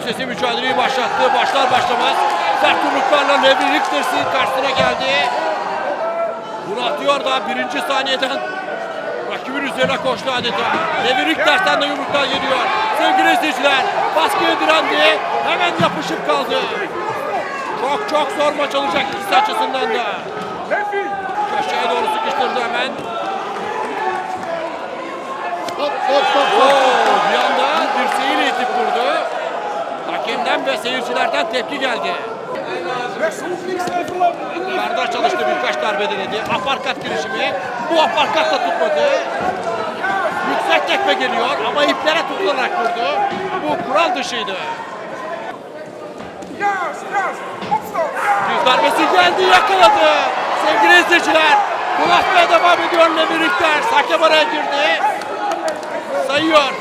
Sesi mücadeleyi başlattı. Başlar başlamaz sert yumruklarla Levi Richters'in karşısına geldi. Bunu atıyor da birinci saniyeden rakibin üzerine koştu adeta. Levi Richters'ten de yumruklar geliyor. Sevgili izleyiciler baskıya direndi. Hemen yapışıp kaldı. Çok çok zor maç olacak ikisi açısından da. Köşeye doğru sıkıştırdı hemen. Stop, stop, stop, Oo, Ve seyircilerden tepki geldi. Kardeş çalıştı birkaç darbe denedi. Aparkat girişimi. Bu aparkat da tutmadı. Yüksek tekme geliyor ama iplere tutularak vurdu. Bu kural dışıydı. Bir darbesi geldi yakaladı. Sevgili izleyiciler. Bulaşmaya devam ediyor Levi Richter. Hakem araya girdi. Sayıyor.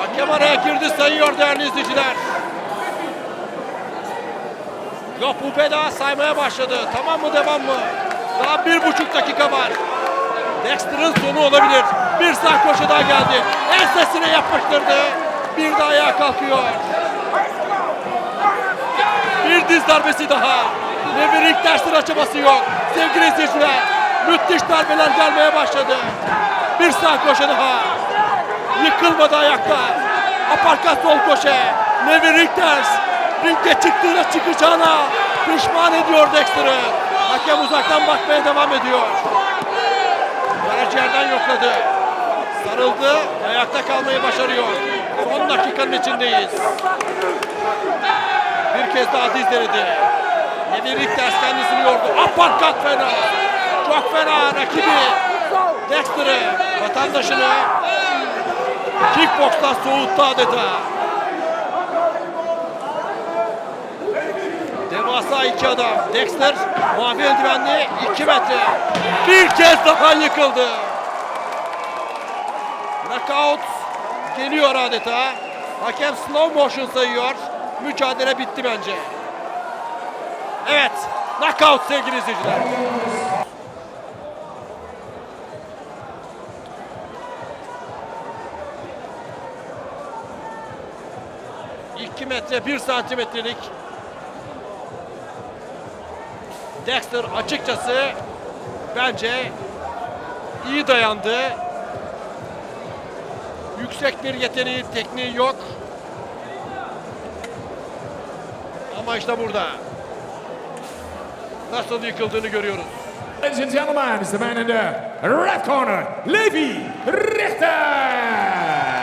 Hakem araya girdi sayıyor değerli izleyiciler. Lopupeda saymaya başladı. Tamam mı devam mı? Daha bir buçuk dakika var. Dexter'ın sonu olabilir. Bir sağ koşu daha geldi. Ensesine yapıştırdı. Bir de ayağa kalkıyor. Bir diz darbesi daha. Levi Richters'in açaması yok. Sevgili izleyiciler. Müthiş darbeler gelmeye başladı. Bir sağ koşu daha. Yıkılmadı ayakta. Aparkat sol koşe. Levi Richters. Ringe çıktığına çıkacağına pişman ediyor Dexter'ı. Hakem uzaktan bakmaya devam ediyor. Karaciğerden yokladı. Sarıldı. Ayakta kalmayı başarıyor. Son dakikanın içindeyiz. Bir kez daha diz denedi. Levi Richters kendisini yordu. Aparkat fena. Çok fena rakibi. Dexter'ı, vatandaşını kickbokstan soğuttu adeta. Devasa iki adam. Dexter mavi eldivenli 2 metre. Bir kez daha yıkıldı. Knockout geliyor adeta. Hakem slow motion sayıyor. Mücadele bitti bence. Evet. Knockout sevgili izleyiciler. İki metre bir santimetrelik Dexter açıkçası bence iyi dayandı. Yüksek bir yeteneği, tekniği yok. Ama işte burada nasıl yıkıldığını görüyoruz. Ladies and gentlemen, it's the man in the red corner, Levi Richter.